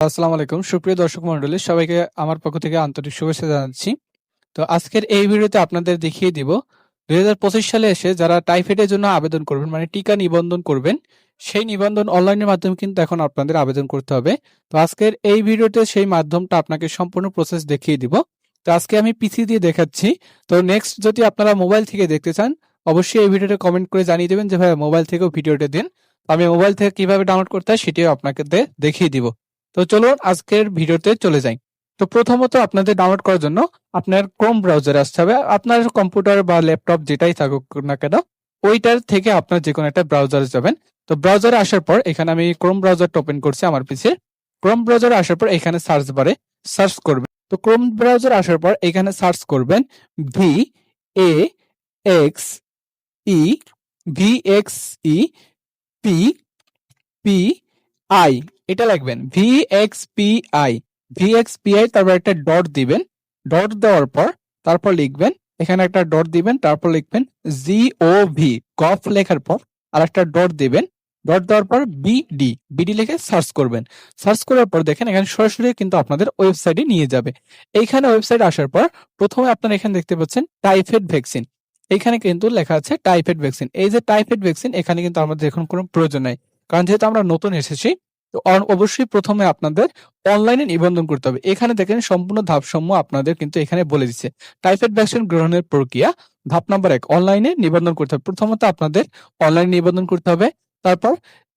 আসসালামু আলাইকুম। সুপ্রিয় দর্শক মন্ডলী সবাইকে আমার পক্ষ থেকে আন্তরিক শুভেচ্ছা জানাচ্ছি। তো আজকের এই ভিডিওতে আপনাদের দেখিয়ে দিব, দুই হাজার পঁচিশ সালে এসে যারা টাইফয়েডের জন্য আবেদন করবেন মানে টিকা নিবন্ধন করবেন, সেই নিবন্ধন অনলাইনের মাধ্যমে কিন্তু এখন আপনাদের আবেদন করতে হবে। তো আজকের এই ভিডিওতে সেই মাধ্যমটা আপনাকে সম্পূর্ণ প্রসেস দেখিয়ে দিব। তো আজকে আমি পিসি দিয়ে দেখাচ্ছি। তো নেক্সট যদি আপনারা মোবাইল থেকে দেখতে চান, অবশ্যই এই ভিডিওটা কমেন্ট করে জানিয়ে দেবেন যে ভাই মোবাইল থেকেও ভিডিওটা দিন। আমি মোবাইল থেকে কীভাবে ডাউনলোড করতে হয়, সেটিও আপনাকে দেখিয়ে দিব। তো চলুন আজকের ভিডিওতে চলে যাই। তো প্রথমত আপনাদের ডাউনলোড করার জন্য আপনার ক্রোম ব্রাউজারে আসতে হবে। আপনার কম্পিউটার বা ল্যাপটপ যেটাই থাকুক না কেন, ওইটার থেকে আপনার যে কোনো একটা ব্রাউজারে যাবেন। তো ব্রাউজারে আসার পর এখানে আমি ক্রোম ব্রাউজারটা ওপেন করছি আমার পিছিয়ে ক্রোম ব্রাউজারে আসার পর এখানে সার্চ বারে সার্চ করবেন। তো ক্রোম ব্রাউজার আসার পর এখানে সার্চ করবেন V A X E V X E P P I এটা লিখবেন V X P I V X P I তারপর একটা ডট দিবেন। ডট দেওয়ার পর তারপর লিখবেন, এখানে একটা ডট দিবেন, তারপর লিখবেন জি ও ভি গফ লেখার পর আর একটা ডট দিবেন। ডট দেওয়ার পর বিডি বিডি লিখে সার্চ করবেন। সার্চ করার পর দেখেন এখানে সরাসরি কিন্তু আপনাদের ওয়েবসাইটে নিয়ে যাবে। এইখানে ওয়েবসাইট আসার পর প্রথমে আপনারা এখানে দেখতে পাচ্ছেন টাইফয়েড ভ্যাকসিন এখানে কিন্তু লেখা আছে টাইফয়েড ভ্যাকসিন এই যে টাইফয়েড ভ্যাকসিন এখানে কিন্তু আমাদের এখন কোনো প্রয়োজন নাই। কারণ যেহেতু আমরা নতুন এসেছি তো অবশ্যই প্রথমে আপনাদের অনলাইনে নিবন্ধন করতে হবে। এখানে দেখেন সম্পূর্ণ ধাপসমূহ আপনাদের কিন্তু এখানে বলে দিচ্ছে। টাইফয়েড ভ্যাকসিন গ্রহণের প্রক্রিয়া, ধাপ নাম্বার এক অনলাইনে নিবন্ধন করতে হবে। প্রথমত আপনাদের অনলাইনে নিবন্ধন করতে হবে, তারপর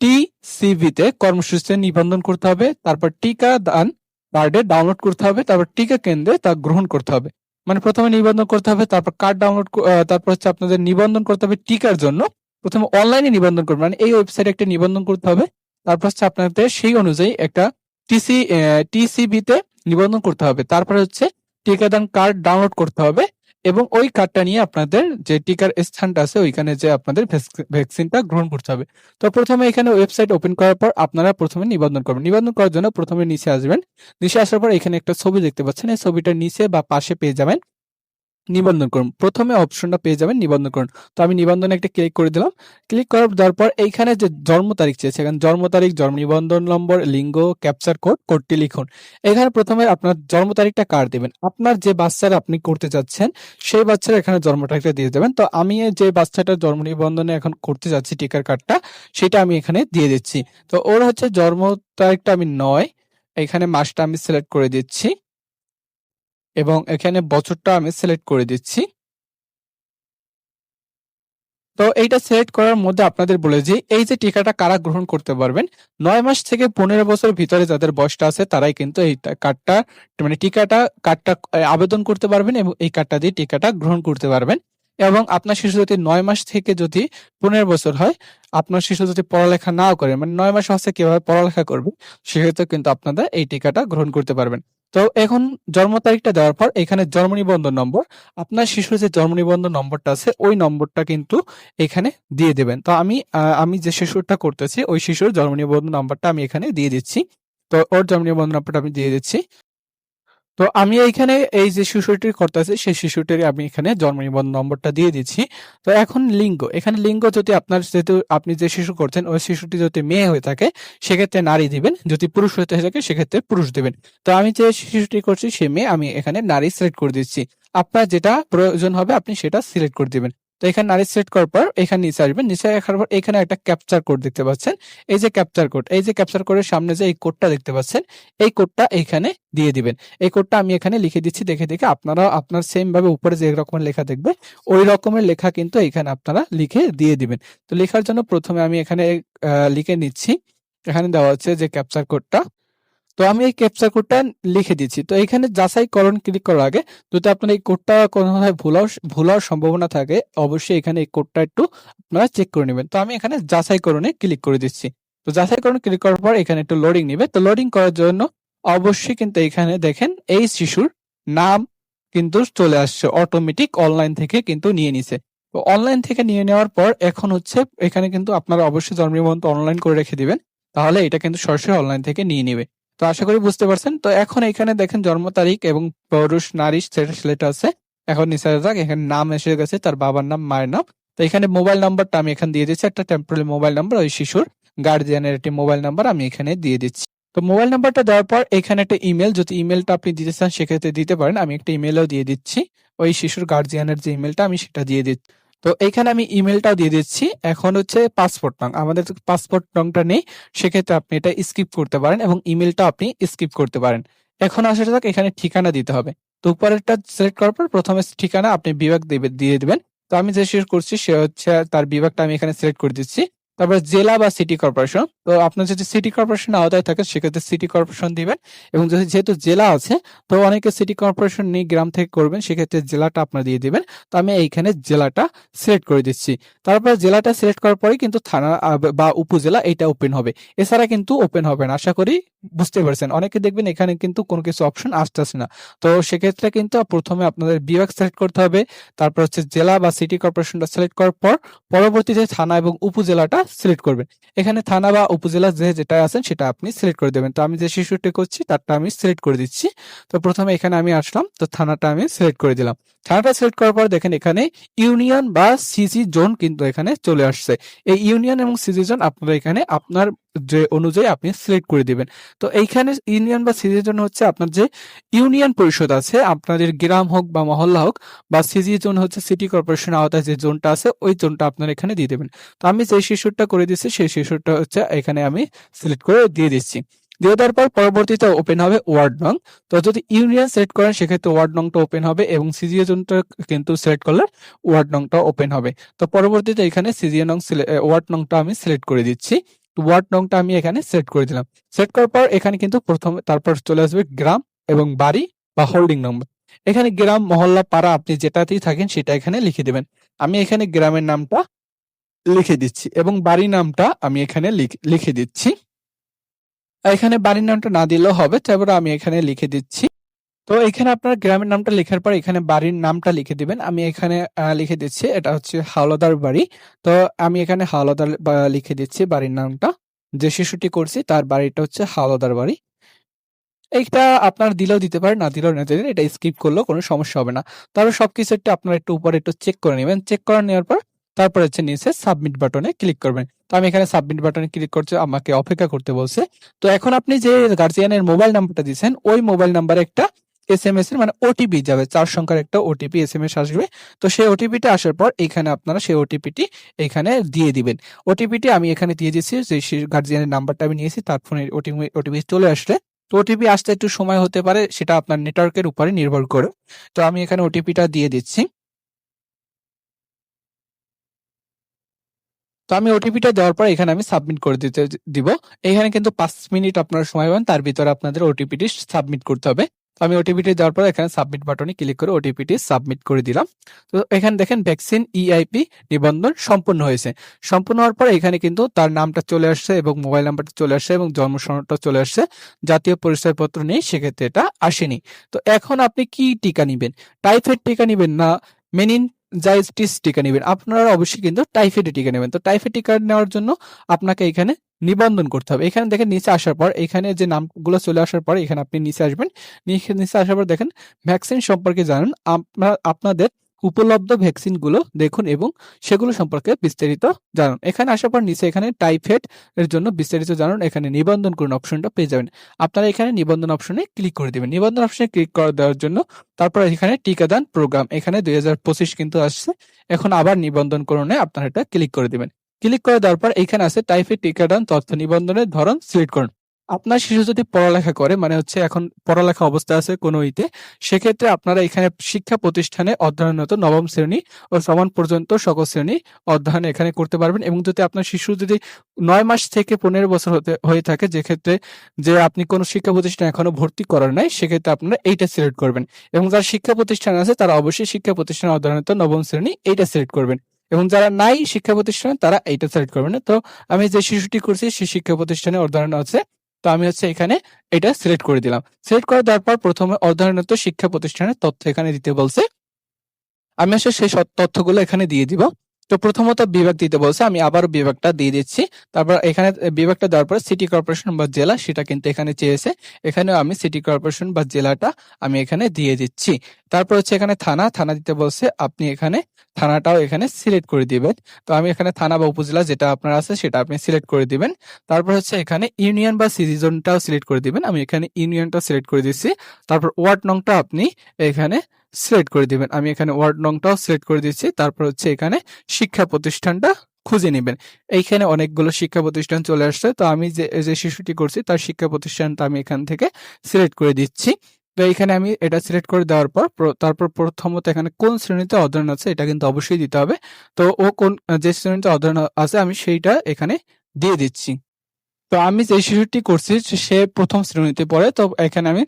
টিসিভি তে কর্মসূচিতে নিবন্ধন করতে হবে, তারপর টিকা দান কার্ডে ডাউনলোড করতে হবে, তারপর টিকা কেন্দ্রে তা গ্রহণ করতে হবে। মানে প্রথমে নিবন্ধন করতে হবে, তারপর কার্ড ডাউনলোড তারপর হচ্ছে আপনাদের নিবন্ধন করতে হবে টিকার জন্য। প্রথমে অনলাইনে নিবন্ধন করবেন মানে এই ওয়েবসাইটে একটা নিবন্ধন করতে হবে। তারপর হচ্ছে আপনাদের সেই অনুযায়ী একটা টিসি টিসিবি তে নিবন্ধন করতে হবে। তারপরে হচ্ছে টিকাদান কার্ড ডাউনলোড করতে হবে এবং ওই কার্ডটা নিয়ে আপনাদের যে টিকার স্থানটা আছে, ওইখানে যে আপনাদের ভ্যাকসিনটা গ্রহণ করতে হবে। তো প্রথমে এখানে ওয়েবসাইট ওপেন করার পর আপনারা প্রথমে নিবন্ধন করবেন। নিবন্ধন করার জন্য প্রথমে নিচে আসবেন। নিচে আসার পর এখানে একটা ছবি দেখতে পাচ্ছেন। এই ছবিটার নিচে বা পাশে পেয়ে যাবেন নিবন্ধন করুন প্রথমে অপশনটা পেয়ে যাবেন নিবন্ধন করুন তো আমি নিবন্ধনে একটা ক্লিক করে দিলাম। ক্লিক করার পর এইখানে যে জন্ম তারিখ চেয়েছে এখানে জন্ম তারিখ, জন্ম নিবন্ধন নম্বর, লিঙ্গ ক্যাপচার কোড কোডটি লিখুন। এখানে প্রথমে আপনার জন্ম তারিখটা কার দেবেন? আপনার যে বাচ্চার আপনি করতে যাচ্ছেন, সেই বাচ্চার এখানে জন্ম তারিখটা দিয়ে দেবেন। তো আমি যে বাচ্চাটার জন্ম নিবন্ধনে এখন করতে যাচ্ছি, টিকার কার্ডটা, সেটা আমি এখানে দিয়ে দিচ্ছি। তো ওর হচ্ছে জন্ম তারিখটা আমি নয়, এখানে মাসটা আমি সিলেক্ট করে দিচ্ছি। এবং এখানে বছরটা আমি সিলেক্ট করে দিচ্ছি। তো এইটা সিলেক্ট করার মধ্যে আপনাদের বলে যে এই যে টিকাটা কারা গ্রহণ করতে পারবেন, নয় মাস থেকে পনেরো বছর ভিতরে যাদের বয়সটা আছে, তারাই কিন্তু এই কার্ডটা মানে টিকাটা, কার্ডটা আবেদন করতে পারবেন এবং এই কার্ডটা দিয়ে টিকাটা গ্রহণ করতে পারবেন। এবং আপনার শিশু যদি নয় মাস থেকে যদি পনেরো বছর হয়, আপনার শিশু যদি পড়ালেখা নাও করে মানে নয় মাস হচ্ছে কীভাবে পড়ালেখা করবে সেক্ষেত্রে কিন্তু আপনারা এই টিকাটা গ্রহণ করতে পারবেন। তো এখন জন্ম তারিখটা দেওয়ার পর এখানে জন্ম নিবন্ধন নম্বর, আপনার শিশুর যে জন্ম নিবন্ধন নম্বরটা আছে, ওই নম্বরটা কিন্তু এখানে দিয়ে দেবেন। তো আমি আমি যে শিশুরটা করতেছি, ওই শিশুর জন্ম নিবন্ধন নম্বরটা আমি এখানে দিয়ে দিচ্ছি। তো ওর জন্ম নিবন্ধন নম্বরটা আমি দিয়ে দিচ্ছি। তো আমি এইখানে এই যে শিশুটির কর্তা আছে সেই শিশুটির আমি এখানে জন্ম নিবন্ধন নম্বরটা দিয়ে দিচ্ছি। তো এখন লিঙ্গ, এখানে লিঙ্গ যদি আপনার যেহেতু আপনি যে শিশু করছেন, ওই শিশুটি যদি মেয়ে হয়ে থাকে, সেক্ষেত্রে নারী দিবেন, যদি পুরুষ হয়ে থাকে, সেক্ষেত্রে পুরুষ দিবেন। তো আমি যে শিশুটি করছি, সে মেয়ে, আমি এখানে নারী সিলেক্ট করে দিচ্ছি। আপনার যেটা প্রয়োজন হবে, আপনি সেটা সিলেক্ট করে দিবেন। তো এখানে নারী সিলেক্ট করার পর এখানে নিচে আসবেন নিচে রাখার পর এখানে একটা ক্যাপচার কোড দেখতে পাচ্ছেন। এই যে ক্যাপচার কোড এই যে ক্যাপচার কোডের সামনে যে এই কোডটা দেখতে পাচ্ছেন, এই কোডটা এখানে দিয়ে দিবেন। এই কোডটা আমি এখানে লিখে দিচ্ছি, দেখে দেখে আপনারা, আপনার সেম ভাবে উপরে যে রকমের লেখা দেখবে ওই রকমের লেখা কিন্তু এখানে আপনারা লিখে দিয়ে দিবেন। তো লেখার জন্য প্রথমে আমি এখানে লিখে নিচ্ছি। এখানে দেওয়া হচ্ছে যে ক্যাপচার কোডটা তো আমি এই ক্যাপচার কোডটা লিখে দিচ্ছি। তো এখানে যাচাইকরণ ক্লিক করার আগে যদি আপনার এই কোডটা কোনোভাবে ভুলাও ভুলার সম্ভাবনা থাকে, অবশ্যই এখানে এই কোডটা একটু আপনারা চেক করে নেবেন। তো আমি এখানে যাচাইকরণে ক্লিক করে দিচ্ছি। তো যাচাইকরণ ক্লিক করার পর এখানে একটু লোডিং নেবে। তো লোডিং করার জন্য অবশ্যই কিন্তু এখানে দেখেন এই শিশুর নাম কিন্তু চলে আসছে অটোমেটিক অনলাইন থেকে কিন্তু নিয়ে নিছে। তো অনলাইন থেকে নিয়ে নেওয়ার পর এখন হচ্ছে এখানে কিন্তু আপনারা অবশ্যই জন্ম নিবন্ধন অনলাইন করে রেখে দিবেন। তাহলে এটা কিন্তু সরাসরি অনলাইন থেকে নিয়ে নেবে। তো আশা করি বুঝতে পারছেন। তো এখন এখানে দেখেন জন্ম তারিখ এবং পুরুষ নারী সেটা আছে। এখন যাক এখানে নাম এসে গেছে, তার বাবার নাম, মায়ের নাম। তো এখানে মোবাইল নাম্বারটা আমি এখানে দিয়ে দিচ্ছি। একটা টেম্পোরারি মোবাইল নাম্বার, ওই শিশুর গার্জিয়ানের একটি মোবাইল নাম্বার আমি এখানে দিয়ে দিচ্ছি। তো মোবাইল নাম্বারটা দেওয়ার পর এখানে একটা ইমেল যদি ইমেলটা আপনি দিতে চান, সেক্ষেত্রে দিতে পারেন। আমি একটা ইমেলও দিয়ে দিচ্ছি। ওই শিশুর গার্জিয়ানের যে ইমেলটা আমি সেটা দিয়ে দিচ্ছি। তো এখানে আমি ইমেলটাও দিয়ে দিচ্ছি। এখন হচ্ছে পাসপোর্ট নং। আমাদের পাসপোর্ট নংটা নেই, সেক্ষেত্রে আপনি এটা স্কিপ করতে পারেন এবং ইমেলটা আপনি স্কিপ করতে পারেন। এখন আসলে যাক, এখানে ঠিকানা দিতে হবে। তো উপরেরটা সিলেক্ট করার পর প্রথমে ঠিকানা আপনি বিভাগ দিয়ে দিবেন। তো আমি যে শেয়ার করছি, সে হচ্ছে তার বিভাগটা আমি এখানে সিলেক্ট করে দিচ্ছি। তারপর জেলা বা সিটি কর্পোরেশন তো আপনার যদি সিটি কর্পোরেশন আওতায় থাকে, সেক্ষেত্রে সিটি কর্পোরেশন দিবেন এবং যদি যেহেতু জেলা আছে, তো অনেকে সিটি কর্পোরেশন নিয়ে গ্রাম থেকে করবেন, সেক্ষেত্রে জেলাটা আপনার দিয়ে দিবেন। তো আমি এইখানে জেলাটা সিলেক্ট করে দিচ্ছি। তারপর জেলাটা সিলেক্ট করার পরে কিন্তু থানা বা উপজেলা এটা ওপেন হবে। এছাড়া কিন্তু ওপেন হবে না, আশা করি বুঝতে পারছেন। অনেকে দেখবেন এখানে কিন্তু কোনো কিছু অপশন আসতেছে না। তো সেক্ষেত্রে কিন্তু প্রথমে আপনাদের বিভাগ সিলেক্ট করতে হবে। তারপর হচ্ছে জেলা বা সিটি কর্পোরেশনটা সিলেক্ট করার পর, পরবর্তীতে থানা এবং উপজেলাটা সিলেক্ট করবেন। এখানে থানা বা উপজেলা যে যেটা আছেন সেটা আপনি সিলেক্ট করে দেবেন। তো আমি যে শিশুটি করছি তারটা আমি সিলেক্ট করে দিচ্ছি। তো প্রথমে এখানে আমি আসলাম, তো থানাটা আমি সিলেক্ট করে দিলাম। থানাটা সিলেক্ট করার পর দেখেন এখানে ইউনিয়ন বা সিজি জোন কিন্তু এখানে চলে আসছে। এই ইউনিয়ন এবং সিজি জোন আপনারা এখানে আপনার যে অনুযায়ী আপনি সিলেক্ট করে দিবেন। তো এইখানে ইউনিয়ন বা সিজি জোন হচ্ছে আপনার যে ইউনিয়ন পরিষদ আছে, আপনাদের গ্রাম হোক বা মহল্লা হোক বা সিজি জোন হচ্ছে সিটি কর্পোরেশন আওতায় যে জোনটা আছে, ওই জোনটা আপনারা এখানে দিয়ে দেবেন। তো আমি যে শিশুরটা করে দিচ্ছি সেই শিশুরটা হচ্ছে এখানে আমি সিলেক্ট করে দিয়ে দিচ্ছি। দিয়ে দেওয়ার পর পরবর্তীতে ওপেন হবে ওয়ার্ড নং তো যদি ইউনিয়ন সিলেক্ট করেন, সেক্ষেত্রে ওয়ার্ড নংটা ওপেন হবে এবং সিজিএ জোনটা কিন্তু সিলেক্ট করলে ওয়ার্ড নংটা ওপেন হবে। তো পরবর্তীতে এখানে সিজিএ নং ওয়ার্ড নংটা আমি সিলেক্ট করে দিচ্ছি। ওয়ার্ড নংটা আমি এখানে সেট করে দিলাম। সেট করার পর এখানে কিন্তু প্রথমে তারপর চলে আসবে গ্রাম এবং বাড়ি বা হোল্ডিং নম্বর এখানে গ্রাম, মহল্লা, পাড়া আপনি যেটাতেই থাকেন সেটা এখানে লিখে দেবেন। আমি এখানে গ্রামের নামটা লিখে দিচ্ছি এবং বাড়ির নামটা আমি এখানে লিখ- দিচ্ছি। এখানে বাড়ির নামটা না দিলেও হবে, তারপরে আমি এখানে লিখে দিচ্ছি। তো এখানে আপনার গ্রামের নামটা লেখার পর এখানে বাড়ির নামটা লিখে দিবেন। আমি এখানে লিখে দিচ্ছি, এটা হচ্ছে হাওলাদার বাড়ি। তো আমি এখানে হাওলাদার লিখে দিচ্ছি বাড়ির নামটা। যে শিশুটি করছি, তার বাড়িটা হচ্ছে হাওলাদার বাড়ি। এইটা আপনার দিলেও দিতে পারেন না দিলেও না দিলেন এটা স্কিপ করলেও কোনো সমস্যা হবে না। তারপর সবকিছু একটু আপনার একটু উপরে একটু চেক করে নেবেন। চেক করে নেওয়ার পর তারপর হচ্ছে নিচে সাবমিট বাটনে ক্লিক করবেন। তো আমি এখানে সাবমিট বাটনে ক্লিক করতে আমাকে অপেক্ষা করতে বলছে। তো এখন আপনি যে গার্জিয়ানের মোবাইল নাম্বারটা দিয়েছেন, ওই মোবাইল নাম্বারে একটা এস এম এস এর মানে ওটিপি যাবে, চার সংখ্যার একটা ওটিপি এস এম এস আসবে। তো সেই ওটিপিটা আসার পর এখানে আপনারা সেই ওটিপিটি এখানে দিয়ে দিবেন। ওটিপিটি আমি এখানে দিয়ে দিচ্ছি যে গার্জিয়ানের নাম্বারটা আমি নিয়েছি, তার ফোনে ওটিপি ওটিপি চলে আসলে। তো ওটিপি আসতে একটু সময় হতে পারে, সেটা আপনার নেটওয়ার্কের উপরে নির্ভর করে। তো আমি এখানে ওটিপিটা দিয়ে দিচ্ছি। তো আমি ওটিপিটা দেওয়ার পর এখানে আমি সাবমিট করে দিতে দিব। এখানে কিন্তু পাঁচ মিনিট আপনার সময় পাবেন, তার ভিতরে আপনাদের ওটিপিটি সাবমিট করতে হবে। তো আমি ওটিপিটি দেওয়ার পর এখানে সাবমিট বাটনে ক্লিক করে ওটিপিটি সাবমিট করে দিলাম। তো এখানে দেখেন ভ্যাকসিন ইআইপি নিবন্ধন সম্পূর্ণ হয়েছে। সম্পূর্ণ হওয়ার পর এখানে কিন্তু তার নামটা চলে আসছে এবং মোবাইল নাম্বারটা চলে আসছে এবং জন্ম সনদটা চলে আসছে। জাতীয় পরিচয়পত্র নেই, সেক্ষেত্রে এটা আসেনি। তো এখন আপনি কি টিকা নিবেন? টাইফয়েড টিকা নিবেন না মেনিন জাইটিস টিকা নেবেন। আপনারা অবশ্যই কিন্তু টাইফয়েড টিকা নেবেন। তো টাইফয়েড টিকা নেওয়ার জন্য আপনাকে এখানে নিবন্ধন করতে হবে। এখানে দেখেন, নিচে আসার পর, এখানে যে নামগুলো চলে আসার পর, এখানে আপনি নিচে আসবেন। নিচে আসার পর দেখেন, ভ্যাকসিন সম্পর্কে জানেন। আপনার আপনাদের উপলব্ধ ভ্যাকসিনগুলো দেখুন এবং সেগুলো সম্পর্কে বিস্তারিত জানুন। এখানে আসার পর নিচে এখানে টাইফয়েড এর জন্য বিস্তারিত জানুন। এখানে নিবন্ধন করুন অপশনটা পেয়ে যাবেন। আপনারা এখানে নিবন্ধন অপশনে ক্লিক করে দিবেন। নিবন্ধন অপশনে ক্লিক করে দেওয়ার জন্য তারপর এখানে টিকাদান প্রোগ্রাম। এখানে দুই হাজার পঁচিশ কিন্তু আসছে। এখন আবার নিবন্ধন করণে আপনারা এটা ক্লিক করে দেবেন। ক্লিক করে দেওয়ার পর এখানে আছে টাইফয়েড টিকাদান তথ্য নিবন্ধনের ধরন সিলেক্ট করুন। আপনার শিশু যদি পড়ালেখা করে মানে হচ্ছে এখন পড়ালেখা অবস্থা আছে কোনো ইতে, সেক্ষেত্রে আপনারা এখানে শিক্ষা প্রতিষ্ঠানে অধ্যয়নরত নবম শ্রেণি ও সমান পর্যন্ত সকল শ্রেণি অধ্যয়ন এখানে করতে পারবেন এবং যদি আপনার শিশু যদি নয় মাস থেকে পনেরো বছর হতে, হয়ে থাকে যে ক্ষেত্রে যে আপনি কোনো শিক্ষা প্রতিষ্ঠানে এখনও ভর্তি করার নাই, সেক্ষেত্রে আপনারা এইটা সিলেক্ট করবেন এবং যারা শিক্ষা প্রতিষ্ঠান আছে, তারা অবশ্যই শিক্ষা প্রতিষ্ঠানে অধ্যয়নরত নবম শ্রেণি এইটা সিলেক্ট করবেন এবং যারা নাই শিক্ষা প্রতিষ্ঠানে, তারা এইটা সিলেক্ট করবেন তো আমি যে শিশুটি করছি সেই শিক্ষা প্রতিষ্ঠানে অধ্যয়ন আছে। তো আমি হচ্ছে এখানে এটা সিলেক্ট করে দিলাম। সিলেক্ট করে দেওয়ার পর প্রথমে অধ্যয়নরত শিক্ষা প্রতিষ্ঠানের তথ্য এখানে দিতে বলছে। আমি আসলে সেই তথ্যগুলো এখানে দিয়ে দিব। তো প্রথমত বিভাগ দিতে বলছে, আমি আবারও বিভাগটা দিয়ে দিচ্ছি। তারপর এখানে বিভাগটা দেওয়ার পর সিটি কর্পোরেশন বা জেলা সেটা কিন্তু এখানে চেয়েছে। এখানেও আমি সিটি কর্পোরেশন বা জেলাটা আমি এখানে দিয়ে দিচ্ছি। তারপর হচ্ছে এখানে থানা থানা দিতে বলছে, আপনি এখানে থানাটাও এখানে সিলেক্ট করে দিবেন। তো আমি এখানে থানা বা উপজেলা যেটা আপনার আছে সেটা আপনি সিলেক্ট করে দিবেন। তারপর হচ্ছে এখানে ইউনিয়ন বা সিরিজনটাও সিলেক্ট করে দিবেন। আমি এখানে ইউনিয়নটা সিলেক্ট করে দিচ্ছি। তারপর ওয়ার্ড নংটা আপনি এখানে সিলেক্ট করে দিবেন। আমি এখানে ওয়ার্ড নংটাও সিলেক্ট করে দিচ্ছি তারপর হচ্ছে এখানে শিক্ষা প্রতিষ্ঠানটা খুঁজে নেবেন। এইখানে অনেকগুলো শিক্ষা প্রতিষ্ঠান চলে আসছে। তো আমি যে যে শিশুটি করছি, তার শিক্ষা প্রতিষ্ঠানটা আমি এখান থেকে সিলেক্ট করে দিচ্ছি। তো এইখানে আমি এটা সিলেক্ট করে দেওয়ার পর, তারপর প্রথমত এখানে কোন শ্রেণীতে অধ্যয়ন আছে, এটা কিন্তু অবশ্যই দিতে হবে। তো ও কোন, যে শ্রেণীতে অধ্যয়ন আছে, আমি সেইটা এখানে দিয়ে দিচ্ছি। তো আমি যে শিশুটি করছি, সে প্রথম শ্রেণীতে পড়ে। তো এখানে আমি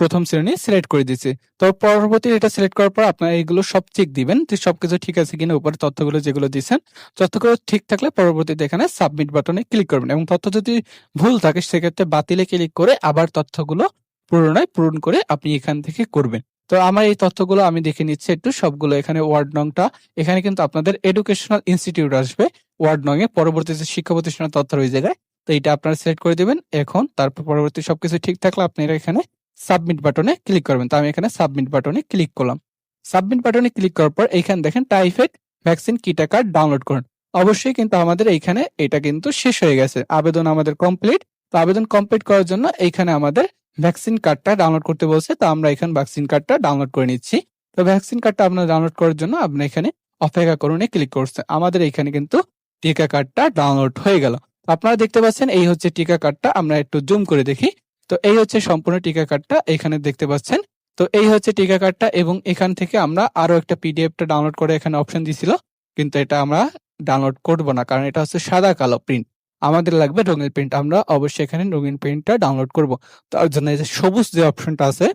প্রথম শ্রেণি সিলেক্ট করে দিচ্ছি তো পরবর্তী এটা সিলেক্ট করার পর আপনারা এগুলো সব চেক দিবেন যে সবকিছু ঠিক আছে কিনা, উপরে তথ্যগুলো যেগুলো দিয়েছেন। তথ্যগুলো ঠিক থাকলে পরবর্তীতে এখানে সাবমিট বাটনে ক্লিক করবেন এবং তথ্য যদি ভুল থাকে সেক্ষেত্রে বাতিলে ক্লিক করে আবার তথ্যগুলো পুনরায় পূরণ করে আপনি এখান থেকে করবেন। তো আমার এই তথ্যগুলো আমি দেখে নিচ্ছি একটু, সবগুলো এখানে ওয়ার্ড নংটা। এখানে কিন্তু আপনাদের এডুকেশনাল ইনস্টিটিউট আসবে ওয়ার্ড নং এ পরবর্তীতে শিক্ষা প্রতিষ্ঠানের তথ্য ওই জায়গায়। তো এটা আপনারা সিলেক্ট করে দিবেন। এখন তারপর পরবর্তী সবকিছু ঠিক থাকলে আপনারা এখানে সাবমিট বাটনে ক্লিক করবেন। তো আমি এখানে সাবমিট বাটনে ক্লিক করলাম। সাবমিট বাটনে ক্লিক করার পর এখানে দেখেন টাইফয়েড ভ্যাকসিন কিটা কার্ড ডাউনলোড করুন। অবশ্যই কিন্তু আমাদের এইখানে এটা কিন্তু শেষ হয়ে গেছে। আবেদন আমাদের কমপ্লিট তো আবেদন কমপ্লিট করার জন্য এইখানে আমাদের ভ্যাকসিন কার্ডটা ডাউনলোড করতে বলছে। তো আমরা এখানে ভ্যাকসিন কার্ডটা ডাউনলোড করে নিচ্ছি। তো ভ্যাকসিন কার্ডটা আপনার ডাউনলোড করার জন্য আপনি এখানে অপেক্ষা করুন ক্লিক করছে। আমাদের এখানে কিন্তু টিকা কার্ডটা ডাউনলোড হয়ে গেল। আপনারা দেখতে পাচ্ছেন এই হচ্ছে টিকা কার্ডটা আমরা একটু জুম করে দেখি। তো এই হচ্ছে সম্পূর্ণ টিকা কার্ডটা এখানে দেখতে পাচ্ছেন। তো এই হচ্ছে টিকা কার্ডটা এবং এখান থেকে আমরা আরও একটা পিডিএফটা ডাউনলোড করে এখানে অপশন দিছিল, কিন্তু এটা আমরা ডাউনলোড করব না, কারণ এটা হচ্ছে সাদা কালো প্রিন্ট আমাদের লাগবে রঙিন প্রিন্ট আমরা অবশ্যই এখানে রঙিন প্রিন্টটা ডাউনলোড করব। তার জন্য এই যে সবুজ যে অপশনটা আছে,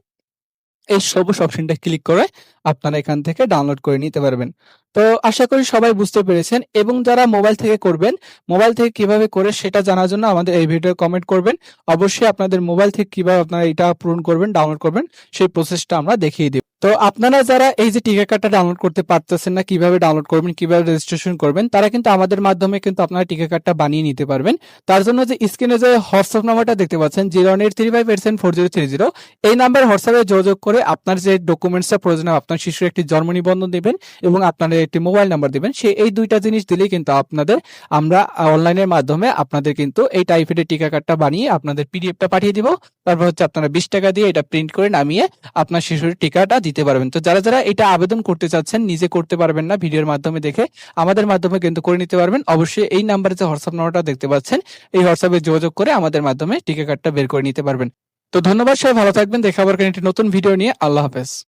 এই সবুজ অপশনটা ক্লিক করে আপনারা এখান থেকে ডাউনলোড করে নিতে পারবেন। তো আশা করি সবাই বুঝতে পেরেছেন এবং যারা মোবাইল থেকে করবেন মোবাইল থেকে কীভাবে করে সেটা জানার জন্য আমাদের এই ভিডিও কমেন্ট করবেন। অবশ্যই আপনাদের মোবাইল থেকে কীভাবে আপনারা এটা পূরণ করবেন ডাউনলোড করবেন সেই প্রসেসটা আমরা দেখিয়ে দিব। তো আপনারা যারা এই যে টিকা কার্ডটা ডাউনলোড করতে পারতেছেন না কীভাবে ডাউনলোড করবেন কীভাবে রেজিস্ট্রেশন করবেন তারা কিন্তু আমাদের মাধ্যমে কিন্তু আপনারা টিকা কার্ডটা বানিয়ে নিতে পারবেন। তার জন্য যে স্ক্রিনে যে হোয়াটসঅ্যাপ নাম্বারটা দেখতে পাচ্ছেন zero eight three five eight seven four zero three zero এই নাম্বার হোয়াটসঅ্যাপে যোগাযোগ করে আপনার যে ডকুমেন্টসটা প্রয়োজন হবে, আপনার শিশুর একটি জন্ম নিবন্ধন দিবেন এবং আপনাদের একটি মোবাইল নাম্বার দিবেন। সেই এই দুইটা জিনিস দিলেই কিন্তু আপনাদের, আমরা অনলাইনের মাধ্যমে আপনাদের কিন্তু এই টাইফয়েডের টিকা কার্ডটা বানিয়ে আপনাদের পিডিএফটা পাঠিয়ে দিব। তারপর হচ্ছে আপনারা বিশ টাকা দিয়ে এটা প্রিন্ট করে নামিয়ে আপনার শিশুর টিকাটা দিতে পারবেন। তো যারা যারা এটা আবেদন করতে চাচ্ছেন, নিজে করতে পারবেন না ভিডিওর মাধ্যমে দেখে, আমাদের মাধ্যমে কিন্তু করে নিতে পারবেন। অবশ্যই এই নাম্বারে যে হোয়াটসঅ্যাপ নাম্বারটা দেখতে পাচ্ছেন, এই হোয়াটসঅ্যাপে যোগাযোগ করে আমাদের মাধ্যমে টিকা কার্ডটা বের করে নিতে পারবেন। তো ধন্যবাদ সবাই, ভালো থাকবেন, দেখা আবার একটি নতুন ভিডিও নিয়ে। আল্লাহ হাফেজ।